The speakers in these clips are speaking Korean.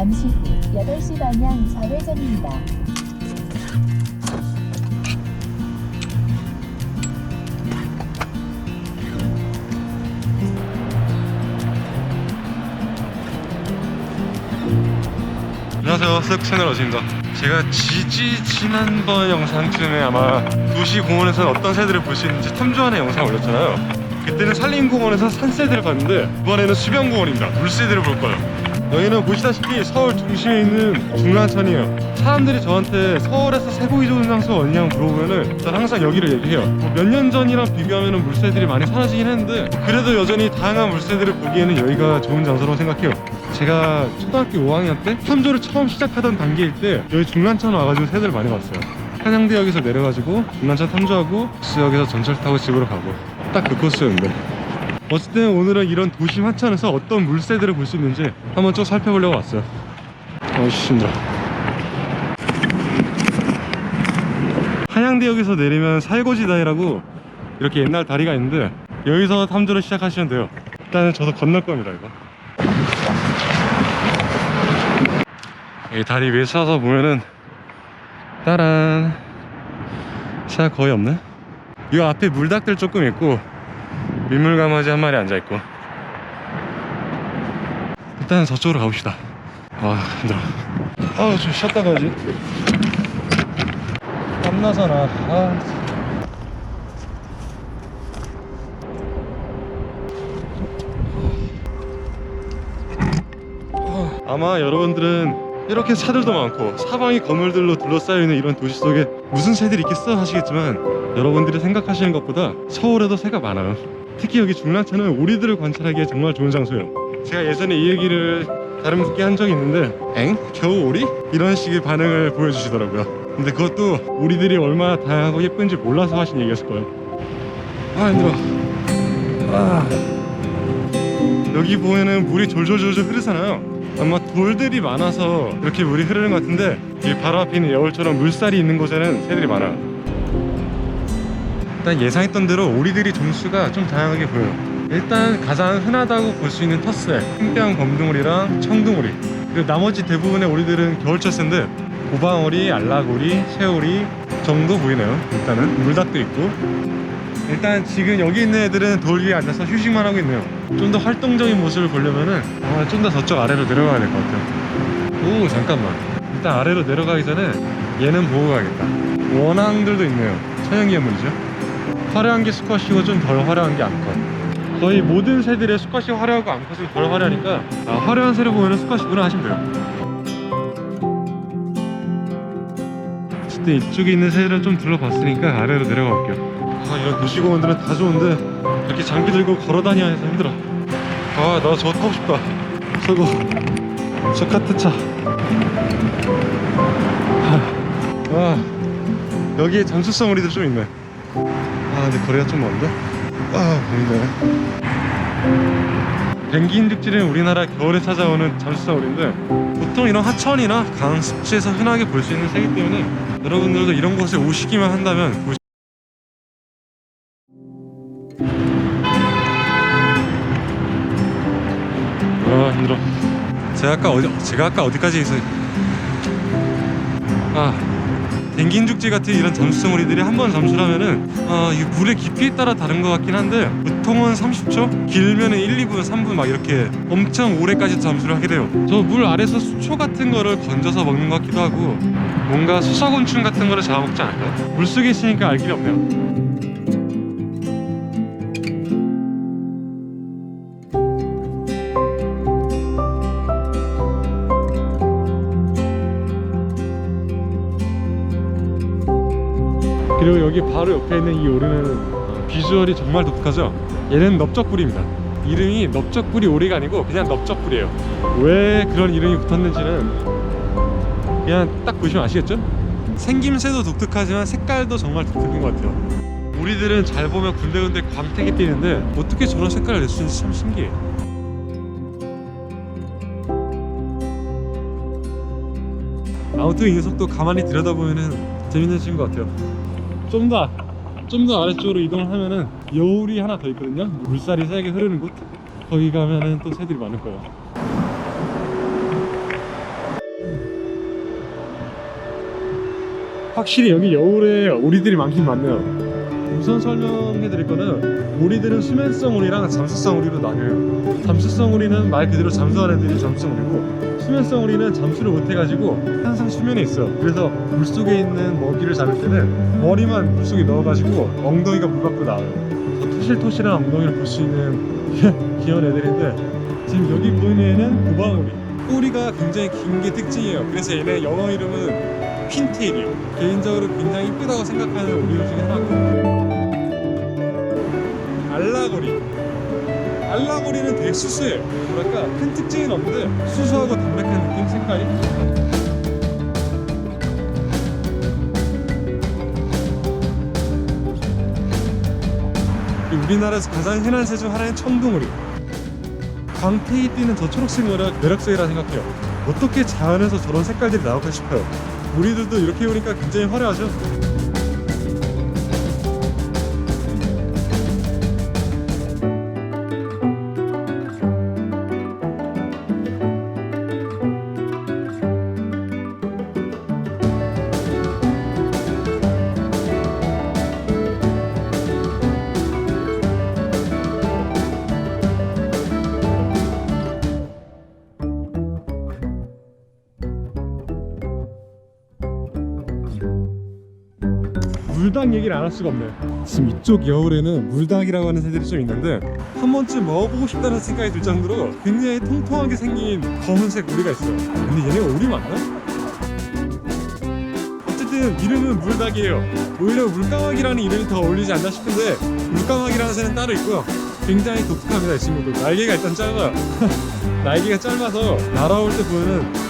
잠시 후 8시 방향 좌회전입니다. 안녕하세요. 쓱 채널 어진입니다. 제가 지지 지난번 영상쯤에 아마 도시 공원에서 어떤 새들을 볼 수 있는지 탐조하는 영상 올렸잖아요. 그때는 산림공원에서 산새들을 봤는데 이번에는 수변공원입니다. 물새들을 볼 거예요 여기는 보시다시피 서울 중심에 있는 중랑천이에요. 사람들이 저한테 서울에서 새 보기 좋은 장소 어디냐고 물어보면은 전 항상 여기를 얘기해요. 뭐 몇년 전이랑 비교하면 물새들이 많이 사라지긴 했는데 그래도 여전히 다양한 물새들을 보기에는 여기가 좋은 장소라고 생각해요. 제가 초등학교 5학년 때 탐조를 처음 시작하던 단계일 때 여기 중랑천 와가지고 새들 많이 봤어요. 한양대역에서 내려가지고 중랑천 탐조하고 부스역에서 전철 타고 집으로 가고 딱 그 코스였는데 어쨌든 오늘은 이런 도심 하천에서 어떤 물새들을 볼 수 있는지 한번 쭉 살펴보려고 왔어요. 어이씨 힘들어 한양대역에서 내리면 살고지다이라고 이렇게 옛날 다리가 있는데 여기서 탐조를 시작하시면 돼요. 일단은 저도 건널 겁니다 이거. 이 다리 위에 서서 보면은 따란. 차 거의 없네? 이 앞에 물닭들 조금 있고 민물강아지 한 마리 앉아있고. 일단 저쪽으로 가봅시다. 아 힘들어. 아우 좀 쉬었다 가야지. 땀나잖아 아. 아마 여러분들은 이렇게 차들도 많고 사방이 건물들로 둘러싸여 있는 이런 도시 속에 무슨 새들이 있겠어 하시겠지만 여러분들이 생각하시는 것보다 서울에도 새가 많아요 특히 여기 중랑천은 오리들을 관찰하기에 정말 좋은 장소예요 제가 예전에 이 얘기를 다른 분께 한 적이 있는데 엥? 겨우 오리? 이런 식의 반응을 보여주시더라고요 근데 그것도 오리들이 얼마나 다양하고 예쁜지 몰라서 하신 얘기였을 거예요 아 힘들어 아. 여기 보면은 물이 졸졸졸졸 흐르잖아요 아마 돌들이 많아서 이렇게 물이 흐르는 것 같은데 이 바로 앞에 있는 여울처럼 물살이 있는 곳에는 새들이 많아요 일단 예상했던 대로 오리들이 종수가 좀 다양하게 보여요. 일단 가장 흔하다고 볼 수 있는 텃새 흰뼈 검둥오리랑 청둥오리. 그리고 나머지 대부분의 오리들은 겨울철새인데 고방오리, 알라고리, 새오리 정도 보이네요. 일단은 물닭도 있고. 일단 지금 여기 있는 애들은 돌 위에 앉아서 휴식만 하고 있네요. 좀 더 활동적인 모습을 보려면은 아, 좀더 저쪽 아래로 내려가야 될 것 같아요. 오 잠깐만. 일단 아래로 내려가기 전에 얘는 보고 가야겠다. 원앙들도 있네요. 천연기념물이죠 화려한 게 수컷이고 좀 덜 화려한 게 암컷. 거의 모든 새들의 수컷이 화려하고 암컷이 덜 화려하니까 아, 화려한 새를 보면 수컷이구나 하시면 돼요. 어쨌든 이쪽에 있는 새들은 좀 둘러봤으니까 아래로 내려가 볼게요. 아 이런 도시공원들은 다 좋은데 이렇게 장비 들고 걸어 다녀야 해서 힘들어. 아 나 저거 타고 싶다. 저거 저 카트차. 아, 와 여기에 잠수성 오리도 좀 있네. 아 근데 거리가 좀 먼데? 아 보이네 펭귄죽지는 우리나라 겨울에 찾아오는 잠수성 오리인데 보통 이런 하천이나 강 습지에서 흔하게 볼 수 있는 새이기 때문에 여러분들도 이런 곳에 오시기만 한다면 볼아 힘들어. 제가 아까 어디 제가 아까 어디까지 있어? 아 펭귄 죽지 같은 이런 잠수성 오리들이 한 번 잠수를 하면은 아, 이 물의 깊이에 따라 다른 것 같긴 한데 보통은 30초 길면은 1, 2분, 3분 막 이렇게 엄청 오래까지 잠수를 하게 돼요 저 물 아래서 수초 같은 거를 건져서 먹는 것 같기도 하고 뭔가 수사곤충 같은 거를 잡아먹지 않을까요? 물속에 있으니까 알 길이 없네요 여기 바로 옆에 있는 이 오리는 어, 비주얼이 정말 독특하죠? 얘는 넓적불입니다. 이름이 넓적불이 오리가 아니고 그냥 넓적불이에요. 왜 그런 이름이 붙었는지는 그냥 딱 보시면 아시겠죠? 생김새도 독특하지만 색깔도 정말 독특한 것 같아요. 우리들은 잘 보면 군데군데 광택이 띄는데 어떻게 저런 색깔을 낼 수 있는지 참 신기해요. 아무튼 이 녀석도 가만히 들여다보면은 재밌는 친구 것 같아요 좀 더 좀 더 아래쪽으로 이동을 하면은 여울이 하나 더 있거든요. 물살이 세게 흐르는 곳. 거기 가면은 또 새들이 많을 거예요. 확실히 여기 여울에 오리들이 많긴 많네요. 우선 설명해 드릴 거는 오리들은 수면성 오리랑 잠수성 오리로 나뉘어요. 잠수성 오리는 말 그대로 잠수하는 애들이 잠수성 오리고 수면성 오리는 잠수를 못 해가지고 항상 수면에 있어요. 그래서 물속에 있는 먹이를 잡을 때는 머리만 물속에 넣어가지고 엉덩이가 물 밖으로 나와요. 토실토실한 엉덩이를 볼 수 있는 귀여운 애들인데 지금 여기 보이는 애는 고방오리. 꼬리가 굉장히 긴 게 특징이에요. 그래서 얘네 영어 이름은 핀테일이에요. 개인적으로 굉장히 이쁘다고 생각하는 오리들 중에 하나고 되게 수수해요. 뭐랄까 큰 특징은 없는데 수수하고 담백한 느낌 색깔이. 우리나라에서 가장 흔한 새 중 하나인 청둥오리. 광택이 띄는 저 초록색 매력, 매력적이라 생각해요. 어떻게 자연에서 저런 색깔들이 나올까 싶어요. 우리들도 이렇게 보니까 굉장히 화려하죠? 물닭 얘기를 안 할 수가 없네요. 지금 이쪽 여울에는 물닭이라고 하는 새들이 좀 있는데 한 번쯤 먹어보고 싶다는 생각이 들 정도로 굉장히 통통하게 생긴 검은색 오리가 있어요. 근데 얘네가 오리 맞나? 어쨌든 이름은 물닭이에요. 오히려 물까마귀라는 이름이 더 어울리지 않나 싶은데 물까마귀라는 새는 따로 있고요. 굉장히 독특합니다 이 친구도. 날개가 일단 짧아요. 날개가 짧아서 날아올 때 보면은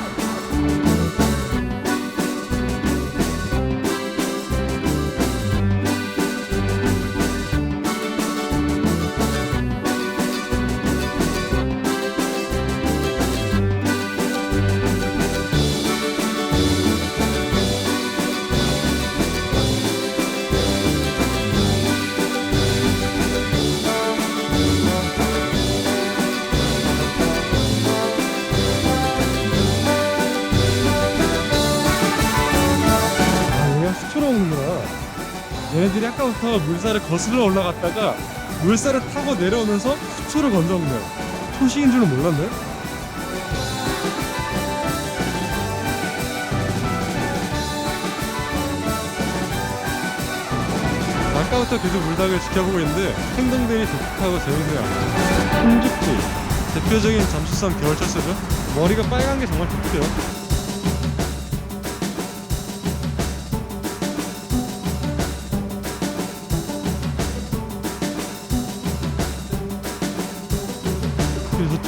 아까부터 물살을 거슬러 올라갔다가 물살을 타고 내려오면서 수초를 건져 먹네요. 초식인 줄은 몰랐네. 아까부터 계속 물닭을 지켜보고 있는데 행동들이 독특하고 재밌네요. 흰죽지 대표적인 잠수성 겨울철새죠. 머리가 빨간 게 정말 독특해요.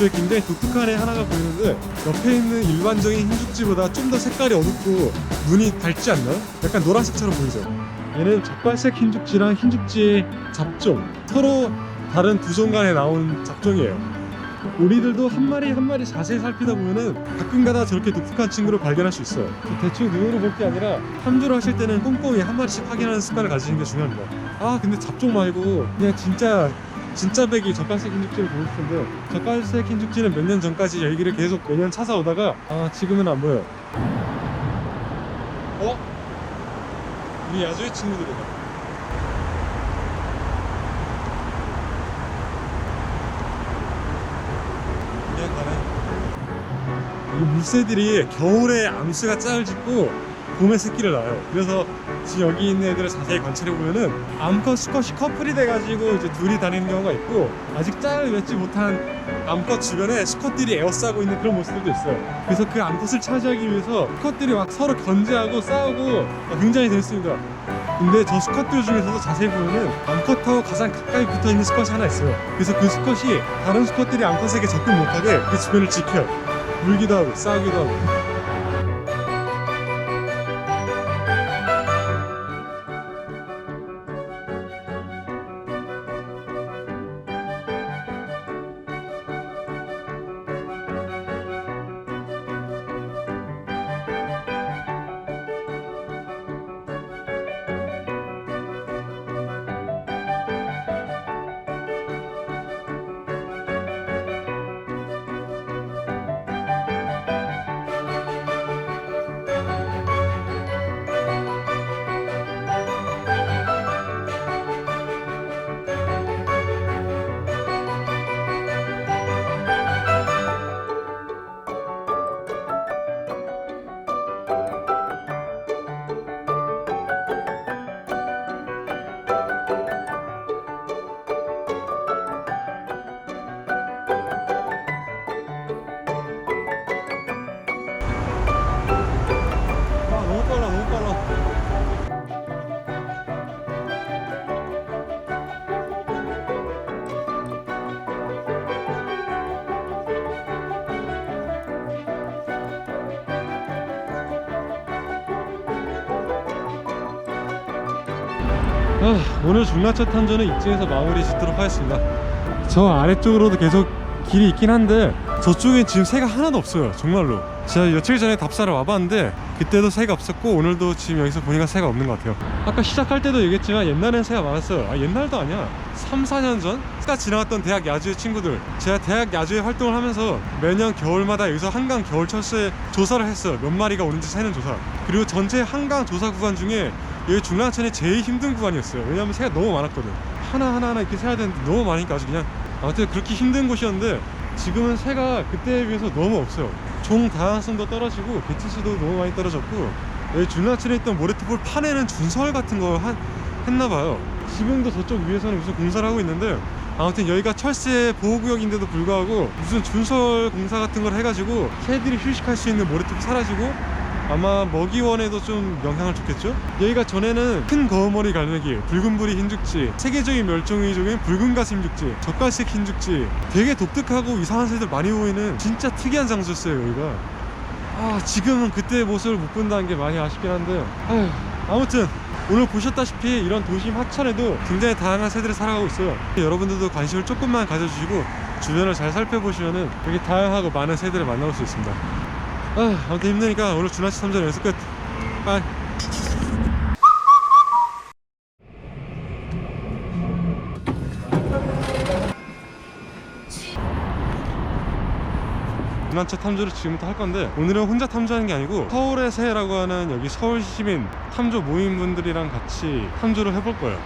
저쪽에 굉장히 독특한 애 하나가 보이는데 옆에 있는 일반적인 흰죽지보다 좀 더 색깔이 어둡고 눈이 밝지 않나요? 약간 노란색처럼 보이죠? 얘는 적갈색 흰죽지랑 흰죽지의 잡종 서로 다른 두 종 간에 나온 잡종이에요 우리들도 한 마리 한 마리 자세히 살피다 보면은 가끔가다 저렇게 독특한 친구를 발견할 수 있어요 대충 눈으로 볼 게 아니라 탐조를 하실 때는 꼼꼼히 한 마리씩 확인하는 습관을 가지는 게 중요합니다 아 근데 잡종 말고 그냥 진짜 진짜 백이 젓갈색 흰죽지를 보고 싶은데 젓갈색 흰죽지는 몇 년 전까지 여기를 계속 매년 찾아오다가 아 지금은 안 보여요. 어? 우리 야조의 친구들이다. 이 물새들이 겨울에 암수가 짝을 짓고 봄에 새끼를 낳아요. 그래서 지금 여기 있는 애들을 자세히 관찰해 보면은 암컷 수컷이 커플이 돼가지고 이제 둘이 다니는 경우가 있고 아직 짝을 맺지 못한 암컷 주변에 수컷들이 에워싸고 있는 그런 모습들도 있어요. 그래서 그 암컷을 차지하기 위해서 수컷들이 막 서로 견제하고 싸우고 굉장히 재밌습니다. 근데 저 수컷들 중에서도 자세히 보면은 암컷하고 가장 가까이 붙어 있는 수컷이 하나 있어요. 그래서 그 수컷이 다른 수컷들이 암컷에게 접근 못하게 그 주변을 지켜요. 물기도 하고 싸우기도 하고. 아, 오늘 중라차 탐전은 이쯤에서 마무리 짓도록 하겠습니다. 저 아래쪽으로도 계속 길이 있긴 한데 저쪽엔 지금 새가 하나도 없어요. 정말로. 제가 며칠 전에 답사를 와봤는데 그때도 새가 없었고 오늘도 지금 여기서 보니까 새가 없는 것 같아요. 아까 시작할 때도 얘기했지만 옛날엔 새가 많았어요. 아 옛날도 아니야. 3, 4년 전? 아까 지나갔던 대학 야주의 친구들 제가 대학 야주에 활동을 하면서 매년 겨울마다 여기서 한강 겨울철새 조사를 했어요. 몇 마리가 오는지 세는 조사. 그리고 전체 한강 조사 구간 중에 여기 중랑천이 제일 힘든 구간이었어요. 왜냐면 새가 너무 많았거든. 하나하나 하나 이렇게 세야 되는데 너무 많으니까 아주 그냥 아무튼 그렇게 힘든 곳이었는데 지금은 새가 그때에 비해서 너무 없어요. 종 다양성도 떨어지고 개체수도 너무 많이 떨어졌고 여기 중랑천에 있던 모래톱을 파내는 준설 같은 거 한, 했나 봐요. 지금도 저쪽 위에서는 무슨 공사를 하고 있는데 아무튼 여기가 철새 보호구역인데도 불구하고 무슨 준설 공사 같은 걸 해가지고 새들이 휴식할 수 있는 모래톱이 사라지고 아마 먹이원에도 좀 영향을 줬겠죠? 여기가 전에는 큰 거머리 갈매기, 붉은부리 흰죽지, 세계적인 멸종위종인 붉은가슴 흰죽지, 젓갈색 흰죽지. 되게 독특하고 이상한 새들 많이 보이는 진짜 특이한 장소였어요 여기가. 아 지금은 그때의 모습을 못 본다는 게 많이 아쉽긴 한데. 아휴, 아무튼 오늘 보셨다시피 이런 도심 하천에도 굉장히 다양한 새들이 살아가고 있어요. 여러분들도 관심을 조금만 가져주시고 주변을 잘 살펴보시면은 되게 다양하고 많은 새들을 만나볼 수 있습니다 아, 아무튼 힘드니까 오늘 주나치 탐전 연습 끝. 빠이. 주나차 탐조를 지금부터 할 건데 오늘은 혼자 탐조하는 게 아니고 서울의 새라고 하는 여기 서울 시민 탐조 모임 분들이랑 같이 탐조를 해볼 거예요.